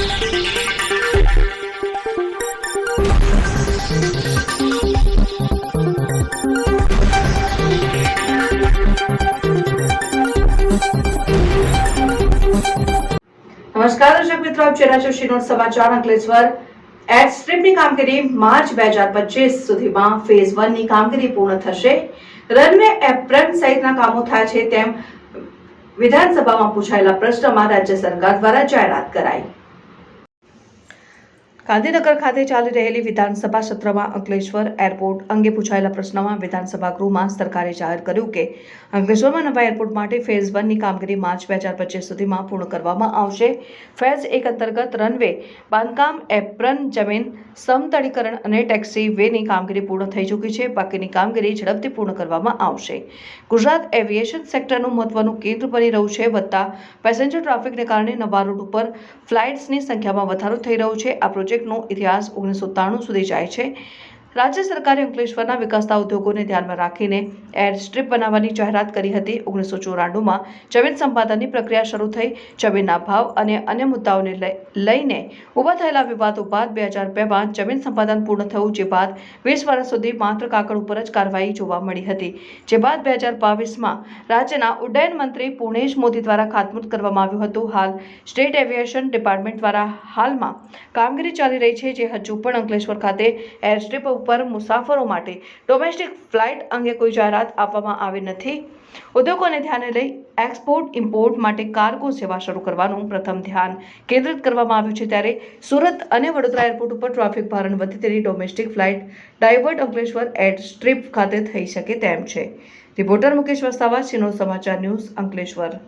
નમસ્કાર, દર્શક મિત્રો, આપ રહ્યા છો શ્રીનોટ સમાચાર અંકલેશ્વર. એડ સ્ટ્રીપની કામગીરી માર્ચ બે હજાર પચીસ સુધીમાં ફેઝ વનની કામગીરી પૂર્ણ થશે. રનવે એપ્રન સહિતના કામો થાય છે તેમ વિધાનસભામાં પૂછાયેલા પ્રશ્નમાં રાજ્ય સરકાર દ્વારા જાહેરાત કરાઈ. ગાંધીનગર ખાતે ચાલી રહેલી વિધાનસભા સત્રમાં અંકલેશ્વર એરપોર્ટ અંગે પૂછાયેલા પ્રશ્નમાં વિધાનસભા ગૃહમાં સરકારે જાહેર કર્યું કે અંકલેશ્વરમાં નવા એરપોર્ટ માટે ફેઝ વનની કામગીરી માર્ચ બે હજાર પચીસ સુધીમાં પૂર્ણ કરવામાં આવશે. ફેઝ એક અંતર્ગત રનવે, બાંધકામ, એપ્રન, જમીન, સમતળીકરણ અને ટેક્સી વેની કામગીરી પૂર્ણ થઈ ચૂકી છે. બાકીની કામગીરી ઝડપથી પૂર્ણ કરવામાં આવશે. ગુજરાત એવિએશન સેક્ટરનું મહત્વનું કેન્દ્ર બની રહ્યું છે. વધતા પેસેન્જર ટ્રાફિકને કારણે નવા રૂટ ઉપર ફ્લાઇટ્સની સંખ્યામાં વધારો થઈ રહ્યો છે. આ પ્રોજેક્ટનો ઇતિહાસ ઓગણીસો ત્રાણું સુધી જાય છે. રાજ્ય સરકારે અંકલેશ્વરના વિકસતા ઉદ્યોગોને ધ્યાનમાં રાખીને એર સ્ટ્રીપ બનાવવાની જાહેરાત કરી હતી. ઓગણીસો ચોરાણુંમાં જમીન સંપાદનની પ્રક્રિયા શરૂ થઈ. જમીનના ભાવ અને અન્ય મુદ્દાઓને લઈ- લઈને ઊભા થયેલા વિવાદો બાદ બે હજાર બેમાં જમીન સંપાદન પૂર્ણ થયું, જે બાદ વીસ વર્ષ સુધી માત્ર કાગળ ઉપર જ કાર્યવાહી જોવા મળી હતી. જે બાદ બે હજાર બાવીસમાં રાજ્યના ઉડ્ડયન મંત્રી પુણેશ મોદી દ્વારા ખાતમુહૂર્ત કરવામાં આવ્યું હતું. હાલ સ્ટેટ એવિએશન ડિપાર્ટમેન્ટ દ્વારા હાલમાં કામગીરી ચાલી રહી છે, જે હજુ પણ અંકલેશ્વર ખાતે એરસ્ટ્રીપ ઉપર મુસાફરો માટે ડોમેસ્ટિક ફ્લાઇટ અંગે કોઈ જાહેરાત આપવામાં આવી નથી. ઉદ્યોગોને ધ્યાને લઈ એક્સપોર્ટ ઇમ્પોર્ટ માટે કાર્ગો સેવા શરૂ કરવાનું પ્રથમ ધ્યાન કેન્દ્રિત કરવામાં આવ્યું છે ત્યારે સુરત અને વડોદરા એરપોર્ટ ઉપર ટ્રાફિક ભારણ વધે તેની domestic flight divert Ankleshwar air strip ખાતે થઈ શકે તેમ છે. રિપોર્ટર મુકેશ વસાવા સિનો સમાચાર ન્યૂઝ અંકલેશ્વર.